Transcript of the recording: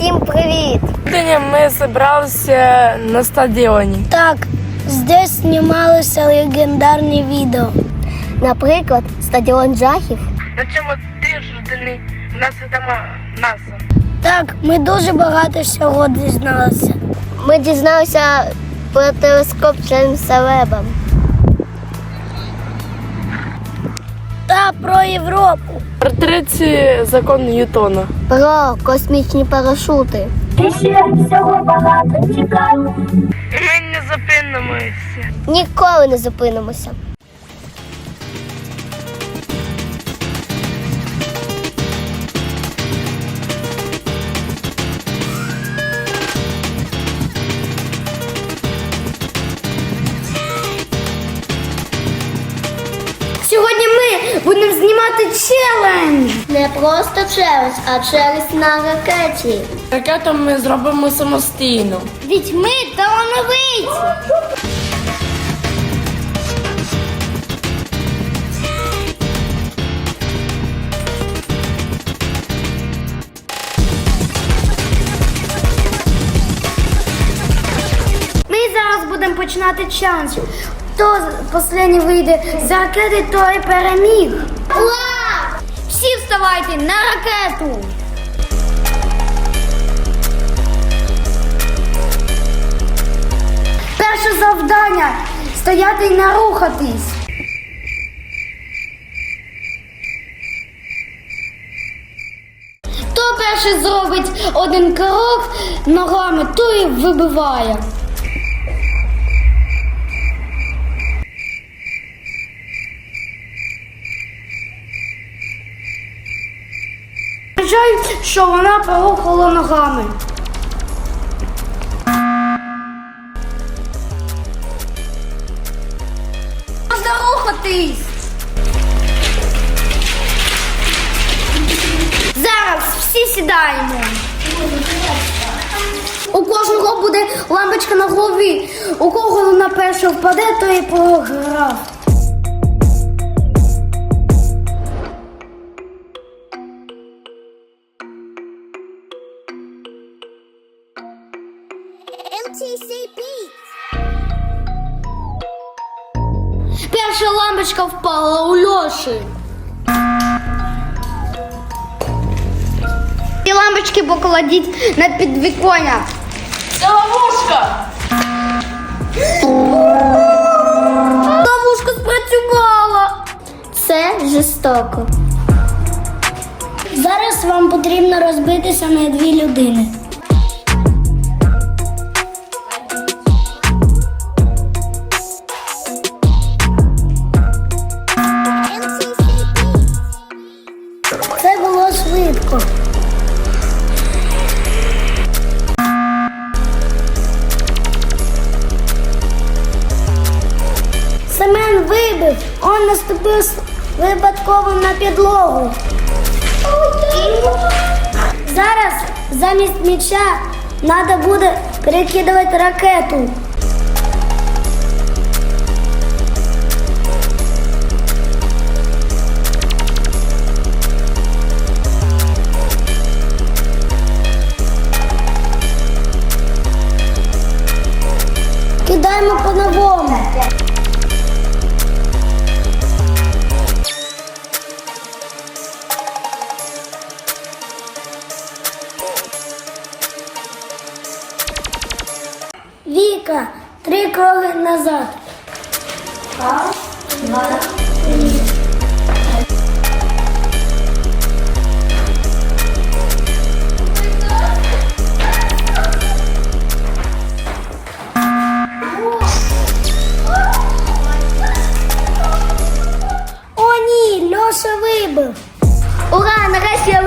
Всім привіт! Сьогодні ми зібралися на стадіоні. Так, здесь знімалися легендарні відео. Наприклад, стадіон жахів. На цьому тиждень у нас відома наса. Так, ми дуже багато всього дізналися. Ми дізналися про телескоп Джеймса Веба. Та про Європу. Про третій закон Ньютона. Про космічні парашути. Ми не зупинимося. Ніколи не зупинимося. Знімати челендж. Не просто челендж, а челендж на ракеті. Ракету ми зробимо самостійно. Дітьми талановиті. Ми зараз будемо починати челендж. Хто останній вийде з ракети, той переміг. Ура! Всі вставайте на ракету! Перше завдання стояти і не рухатись. Хто перший зробить один крок ногами, той вибиває. Вважаю, що вона порухала ногами. Можна рухатись. Зараз всі сідаємо. У кожного буде лампочка на голові. У кого вона перша впаде, то і програв. Перша лампочка впала у Льоші. І лампочки покладіть на підвіконня. Це ловушка! Ловушка спрацювала. Це жорстоко. Зараз вам потрібно розбитися на дві людини. Швидко. Семен вибив, он наступив випадково на підлогу. Зараз замість м'яча треба буде перекидувати ракету. Вика, три круга назад. Раз, два, три. О, ні, Льоша вибив. Ура, нарешті я